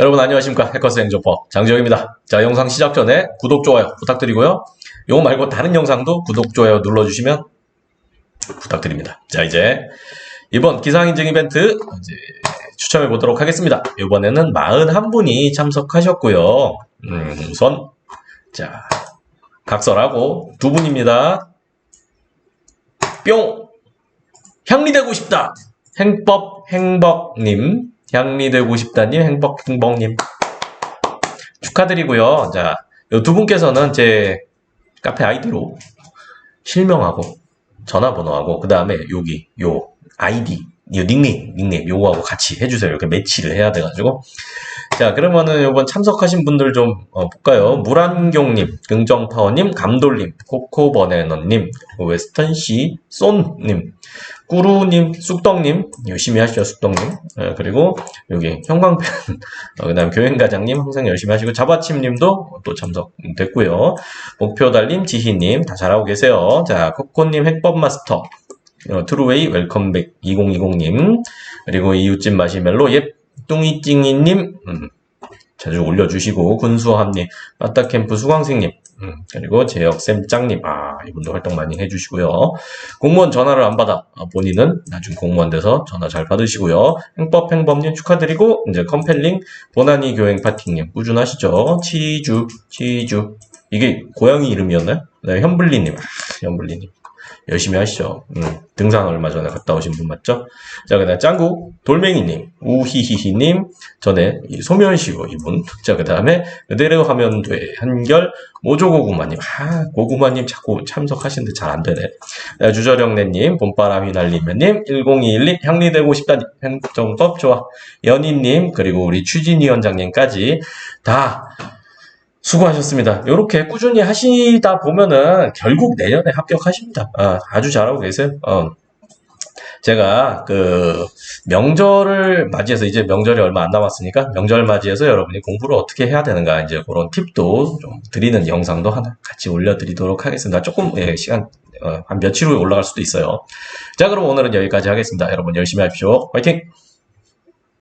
여러분 안녕하십니까 해커스 행정법 장지영입니다. 자 영상 시작 전에 구독 좋아요 부탁드리고요. 이거 말고 다른 영상도 구독 좋아요 눌러주시면 부탁드립니다. 자 이제 이번 기상인증 이벤트 이제 추첨해 보도록 하겠습니다. 이번에는 41분이 참석하셨고요. 음, 우선 자 각설하고 두 분입니다. 뿅 향리되고 싶다. 행법 행복님 향리되고 싶다님 행복 행복님 축하드리고요. 자, 이두 분께서는 제 카페 아이디로 실명하고 전화번호하고 그 다음에 여기 요 아이디 요 닉네임 닉네임 요거하고 같이 해주세요. 이렇게 매치를 해야 돼가지고. 자 그러면은 이번 참석하신 분들 좀 어, 볼까요? 물안경님, 긍정파워님, 감돌님, 코코버네너님, 웨스턴씨, 쏜님, 꾸루님, 쑥떡님 열심히 하시죠 쑥떡님. 예, 그리고 여기 형광펜 어, 그 다음 교행가장님 항상 열심히 하시고 자바침님도 또 참석됐고요. 목표달님 지희님 다 잘하고 계세요. 자 코코님 핵법마스터 어, 트루웨이 웰컴백 2020님 그리고 이웃집 마시멜로 옙뚱이찡이님 음, 자주 올려주시고 군수함님 빠따캠프 수광생님 음, 그리고 제역쌤짱님 아 이분도 활동 많이 해주시고요. 공무원 전화를 안 받아 아, 본인은 나중 공무원 돼서 전화 잘 받으시고요. 행법 행법님 축하드리고 이제 컴펠링 보나니 교행 파티님 꾸준하시죠. 치주 치주. 이게 고양이 이름이었나요? 네, 현블리님. 아, 현블리님 열심히 하시죠. 음, 등산 얼마 전에 갔다 오신 분 맞죠? 자, 그 다음 짱구, 돌멩이님, 우히히히님, 전에 이 소면시고 이분. 자, 그 다음에 그대로 하면 돼. 한결, 모조고구마님. 아, 고구마님 자꾸 참석하시는데 잘 안 되네. 자, 주저령네님, 봄바람 휘날리면님, 1021님, 향리되고 싶다님, 행정법 좋아. 연희님, 그리고 우리 추진 위 원장님까지 다 수고하셨습니다. 이렇게 꾸준히 하시다 보면은 결국 내년에 합격하십니다. 아, 주 잘하고 계세요. 어. 제가 그 명절을 맞이해서 이제 명절이 얼마 안 남았으니까 명절 맞이해서 여러분이 공부를 어떻게 해야 되는가 이제 그런 팁도 좀 드리는 영상도 하나 같이 올려드리도록 하겠습니다. 조금 예, 시간 어, 한 며칠 후에 올라갈 수도 있어요. 자 그럼 오늘은 여기까지 하겠습니다. 여러분 열심히 하십시오. 화이팅!